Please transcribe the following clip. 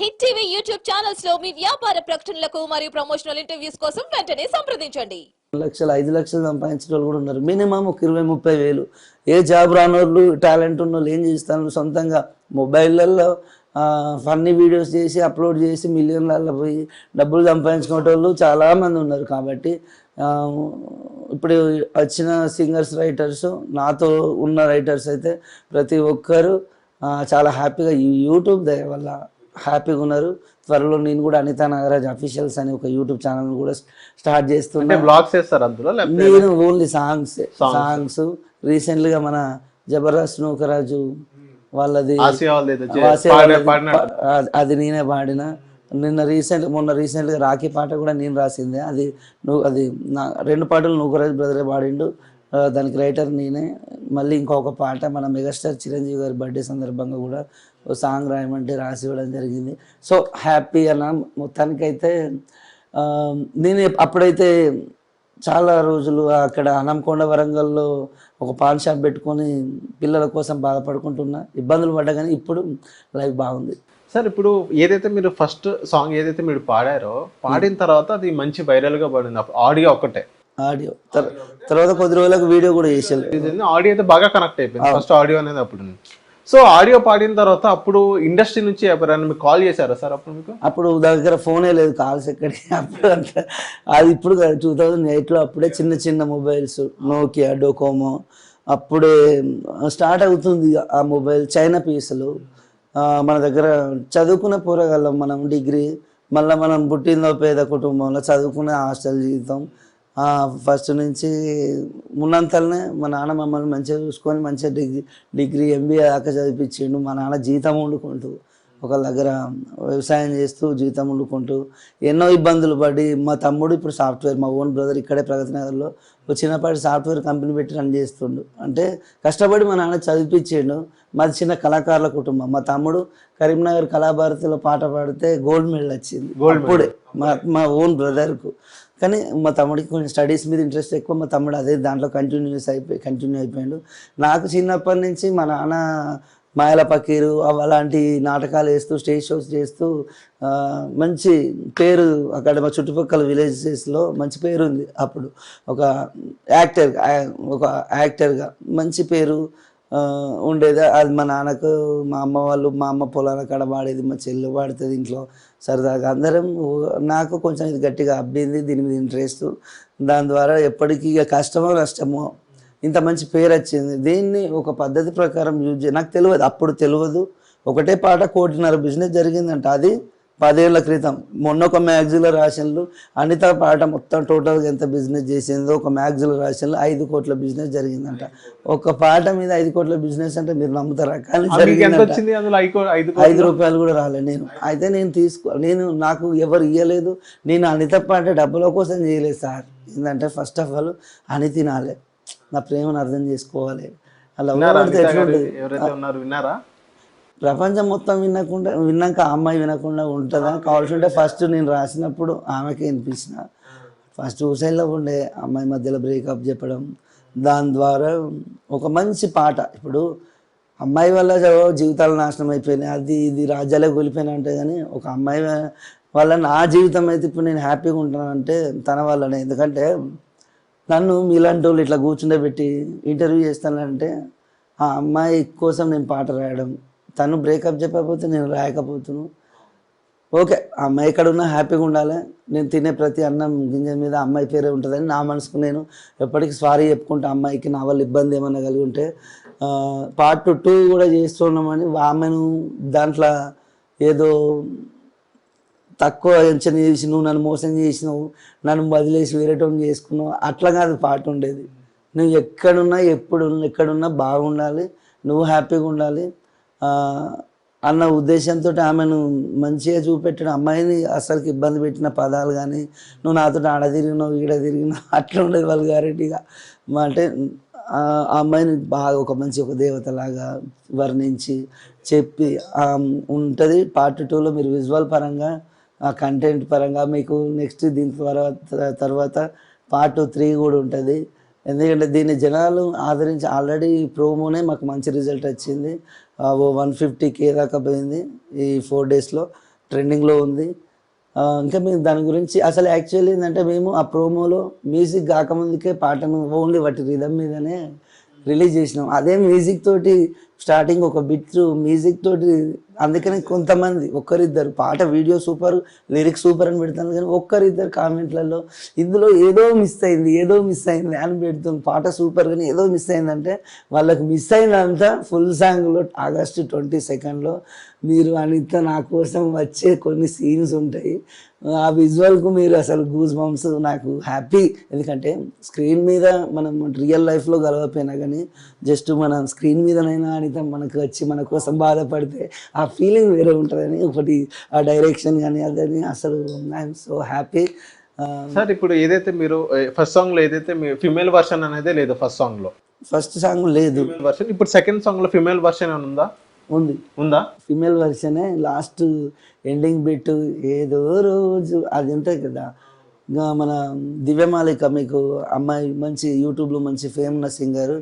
Hit TV YouTube ఛానల్స్లో మీ వ్యాపార ప్రకటనలకు మరియు ప్రమోషనల్ ఇంటర్వ్యూస్ కోసం వెంటనే సంప్రదించండి. లక్షలు ఐదు లక్షలు సంపాదించిన వాళ్ళు కూడా ఉన్నారు. మినిమం ఒక ఇరవై ముప్పై వేలు. ఏ జాబ్ రానోళ్ళు టాలెంట్ ఉన్న ఏం చేస్తారు సొంతంగా మొబైల్లలో ఫన్నీ వీడియోస్ చేసి అప్లోడ్ చేసి మిలియన్లలో పోయి డబ్బులు సంపాదించుకునే వాళ్ళు చాలామంది ఉన్నారు కాబట్టి ఇప్పుడు వచ్చిన సింగర్స్ రైటర్స్ నాతో ఉన్న రైటర్స్ అయితే ప్రతి ఒక్కరు చాలా హ్యాపీగా ఈ యూట్యూబ్ దయ వల్ల హ్యాపీగా ఉన్నారు. త్వరలో నేను కూడా అనితా నాగరాజ్ అఫీషియల్స్ అని ఒక యూట్యూబ్ ఛానల్ కూడా స్టార్ట్ చేస్తున్నా. బ్లాగ్స్ చేస్తారు అందులో లేకపోతే నేను ఓన్లీ సాంగ్స్ సాంగ్స్ రీసెంట్గా మన జబర్దస్త్ నూకరాజు వాళ్ళది అది నేనే పాడిన. నిన్న రీసెంట్ మొన్న రీసెంట్గా రాఖీ పాట కూడా నేను రాసిందే. అది నువ్వు అది నా రెండు పాటలు నూకరాజు బ్రదరే పాడిండు. దానికి రైటర్ నేనే. మళ్ళీ ఇంకొక పాట మన మెగాస్టార్ చిరంజీవి గారి బర్త్డే సందర్భంగా కూడా ఓ సాంగ్ రాయమంటే రాసి ఇవ్వడం జరిగింది. సో హ్యాపీ అన్న మొత్తానికైతే నేను అప్పుడైతే చాలా రోజులు అక్కడ అనంకొండ వరంగల్లో ఒక పాన్ షాప్ పెట్టుకొని పిల్లల కోసం బాధపడుకుంటున్నా. ఇబ్బందులు పడ్డా కానీ ఇప్పుడు లైఫ్ బాగుంది. సార్ ఇప్పుడు ఏదైతే మీరు ఫస్ట్ సాంగ్ ఏదైతే మీరు పాడారో పాడిన తర్వాత అది మంచి వైరల్గా పడింది. ఆడియో ఒక్కటే. ఆడియో. తర్- తర్వాత కొద్ది రోజులకు వీడియో కూడా చేసారు ఆడియో అయితే బాగా కనెక్ట్ అయిపోయింది. ఫస్ట్ ఆడియో అనేది అప్పుడు సో ఆడియో పాడిన తర్వాత అప్పుడు ఇండస్ట్రీ నుంచి ఎవరైనా మీకు కాల్ చేశారా సార్ అప్పుడు మీకు? అప్పుడు దగ్గర ఫోనే లేదు కాల్స్ ఎక్కడికి? అప్పుడు అంత అది ఇప్పుడు టూ థౌజండ్ ఎయిట్లో అప్పుడే చిన్న చిన్న మొబైల్స్ నోకియా డోకోమో అప్పుడే స్టార్ట్ అవుతుంది ఆ మొబైల్ చైనా పీసులు. మన దగ్గర చదువుకున్న పోరగాళ్ళం మనం డిగ్రీ మళ్ళీ మనం పుట్టిందో పేద కుటుంబంలో చదువుకునే హాస్టల్ జీవితం ఫస్ట్ నుంచి ఉన్నంతలనే మా నాన్న మమ్మల్ని మంచిగా చూసుకొని మంచిగా డిగ్రీ డిగ్రీ ఎంబీఏ దాకా చదివించిండు మా నాన్న జీతం వండుకుంటూ. ఒకళ్ళ దగ్గర వ్యవసాయం చేస్తూ జీతం వండుకుంటూ ఎన్నో ఇబ్బందులు పడి మా తమ్ముడు ఇప్పుడు సాఫ్ట్వేర్ మా ఓన్ బ్రదర్ ఇక్కడే ప్రగతి నగర్లో ఒక చిన్నపాటి సాఫ్ట్వేర్ కంపెనీ పెట్టి రన్ చేస్తుండు. అంటే కష్టపడి మా నాన్న చదివించిండు మాది చిన్న కళాకారుల కుటుంబం. మా తమ్ముడు కరీంనగర్ కళాభారతిలో పాట పాడితే గోల్డ్ మెడల్ వచ్చింది. అప్పుడే మా మా ఓన్ బ్రదర్కు. కానీ మా తమ్ముడికి కొంచెం స్టడీస్ మీద ఇంట్రెస్ట్ ఎక్కువ. మా తమ్ముడు అదే దాంట్లో కంటిన్యూస్ అయిపోయి కంటిన్యూ అయిపోయాడు. నాకు చిన్నప్పటి నుంచి మా నాన్న మాయల పకీరు అలాంటి నాటకాలు వేస్తూ స్టేజ్ షోస్ చేస్తూ మంచి పేరు అక్కడ మా చుట్టుపక్కల విలేజెస్లో మంచి పేరు ఉంది అప్పుడు. ఒక యాక్టర్ ఒక యాక్టర్గా మంచి పేరు ఉండేది. అది మా నాన్నకు మా అమ్మ వాళ్ళు మా అమ్మ పొలాల కాడ పాడేది మా చెల్లి పాడుతుంది ఇంట్లో సరదాగా. అందరం నాకు కొంచెం ఇది గట్టిగా అబ్బింది దీని మీద ఇంట్రెస్ట్. దాని ద్వారా ఎప్పటికీ ఇక కష్టమో నష్టమో ఇంత మంచి పేరు వచ్చింది. దీన్ని ఒక పద్ధతి ప్రకారం యూజ్ నాకు తెలియదు అప్పుడు తెలియదు. ఒకటే పాట కోటిన్నర బిజినెస్ జరిగిందంట. అది పదేళ్ళ క్రితం. మొన్న ఒక మ్యాగజీన్లో రాసిన్లు అనిత పాట మొత్తం టోటల్గా ఎంత బిజినెస్ చేసిందో ఒక మ్యాగజీన్లో రాసిన్లు ఐదు కోట్ల బిజినెస్ జరిగిందంట. ఒక పాట మీద ఐదు కోట్ల బిజినెస్ అంటే మీరు నమ్ముతారా? కానీ ఐదు రూపాయలు కూడా రాలే నేను. అయితే నేను తీసుకో నేను నాకు ఎవరు ఇవ్వలేదు నేను అనిత పాట డబ్బుల కోసం చేయలేదు సార్. ఏంటంటే ఫస్ట్ ఆఫ్ ఆల్ అని తినాలి నా ప్రేమను అర్థం చేసుకోవాలి. అలా విన్నారా ఎవరైతే ప్రపంచం మొత్తం వినకుండా విన్నాక ఆ అమ్మాయి వినకుండా ఉంటుందా? కావాల్సి ఉంటే ఫస్ట్ నేను రాసినప్పుడు ఆమెకి వినిపించిన ఫస్ట్ హుసైన్లో ఉండే అమ్మాయి మధ్యలో బ్రేకప్ చెప్పడం దాని ద్వారా ఒక మంచి పాట. ఇప్పుడు అమ్మాయి వల్ల జవ- జీవితాలు నాశనం అయిపోయినాయి. అది ఇది రాజ్యాలే కూలిపోయినా అంటే కానీ ఒక అమ్మాయి వల్ల నా జీవితం అయితే ఇప్పుడు నేను హ్యాపీగా ఉంటానంటే తన వల్లనే. ఎందుకంటే నన్ను మీలాంటి వాళ్ళు ఇట్లా కూర్చుండబెట్టి ఇంటర్వ్యూ చేస్తానంటే ఆ అమ్మాయి కోసం నేను పాట రాయడం తను బ్రేకప్ చెప్పకపోతే నేను రాయకపోతున్నాను ఓకే ఆ అమ్మాయి ఎక్కడ ఉన్నా హ్యాపీగా ఉండాలి. నేను తినే ప్రతి అన్నం గింజ మీద అమ్మాయి పేరే ఉంటుందని నా మనసుకు నేను ఎప్పటికీ సారీ చెప్పుకుంటా. అమ్మాయికి నా వల్ల ఇబ్బంది ఏమన్నా కలిగి ఉంటే పార్ట్ టూ కూడా చేస్తున్నామని ఆమెను దాంట్లో ఏదో తక్కువ అంచనా చేసి నువ్వు నన్ను మోసం చేసినావు నన్ను వదిలేసి వేరేటోని చేసుకున్నావు అట్లా కాదు పాట ఉండేది. నువ్వు ఎక్కడున్నా ఎప్పుడు ఎక్కడున్నా బాగుండాలి నువ్వు హ్యాపీగా ఉండాలి. అన్న ఉద్దేశంతో ఆమెను మంచిగా చూపెట్టిన అమ్మాయిని అసలుకి ఇబ్బంది పెట్టిన పదాలు కానీ నువ్వు నాతో ఆడ తిరిగినావు ఈడ తిరిగినావు అట్లా ఉండేది వాళ్ళు గ్యారెంటీగా అంటే ఆ అమ్మాయిని బాగా ఒక మంచి ఒక దేవతలాగా వర్ణించి చెప్పి ఉంటుంది. పార్ట్ టూలో మీరు విజువల్ పరంగా కంటెంట్ పరంగా మీకు నెక్స్ట్ దీని తర్వాత తర్వాత పార్ట్ త్రీ కూడా ఉంటుంది. ఎందుకంటే దీన్ని జనాలు ఆదరించి ఆల్రెడీ ప్రోమోనే మాకు మంచి రిజల్ట్ వచ్చింది. ఓ వన్ ఫిఫ్టీ కే దాకా పోయింది ఈ ఫోర్ డేస్లో ట్రెండింగ్లో ఉంది. ఇంకా మేము దాని గురించి అసలు యాక్చువల్లీ ఏంటంటే మేము ఆ ప్రోమోలో మ్యూజిక్ కాకముందుకే పాటను ఓన్లీ వాటి రిధమ్ మీదనే రిలీజ్ చేసినాం. అదే మ్యూజిక్ తోటి స్టార్టింగ్ ఒక బిట్ మ్యూజిక్ తోటి అందుకని కొంతమంది ఒక్కరిద్దరు. పాట వీడియో సూపర్ లిరిక్స్ సూపర్ అని పెడతాను కానీ ఒక్కరిద్దరు కామెంట్లలో ఇందులో ఏదో మిస్ అయింది ఏదో మిస్ అయింది అని పెడుతుంది. పాట సూపర్ కానీ ఏదో మిస్ అయిందంటే వాళ్ళకి మిస్ అయిందంతా ఫుల్ సాంగ్లో ఆగస్టు ట్వంటీ సెకండ్లో మీరు అనిత నా కోసం వచ్చే కొన్ని సీన్స్ ఉంటాయి. ఆ విజువల్కు మీరు అసలు గూజ్ బంప్స్ నాకు హ్యాపీ ఎందుకంటే స్క్రీన్ మీద మనం రియల్ లైఫ్లో గలవపోయినా కానీ జస్ట్ మన స్క్రీన్ మీదనైనా అనిత మనకు వచ్చి మన కోసం బాధపడితే ఆ ఫీలింగ్ వేరే ఉంటుందని ఒకటి ఆ డైరెక్షన్ కానీ అదని అసలు ఐఎమ్ సో హ్యాపీ సార్ ఇప్పుడు ఏదైతే మీరు ఫస్ట్ సాంగ్లో ఏదైతే మీ ఫిమేల్ వర్షన్ అనేది లేదు ఫస్ట్ సాంగ్లో. ఫస్ట్ సాంగ్ లేదు. వర్షన్ ఇప్పుడు సెకండ్ సాంగ్లో ఫిమేల్ వర్షన్ ఏమైనా ఉందా? ఉంది. ఉందా? ఫిమేల్ వర్షనే లాస్ట్ ఎండింగ్ బిట్ ఏదో రోజు అది ఉంటుంది కదా. ఇంకా మన దివ్యమాలిక మీకు అమ్మాయి మంచి యూట్యూబ్లో మంచి ఫేమస్ సింగర్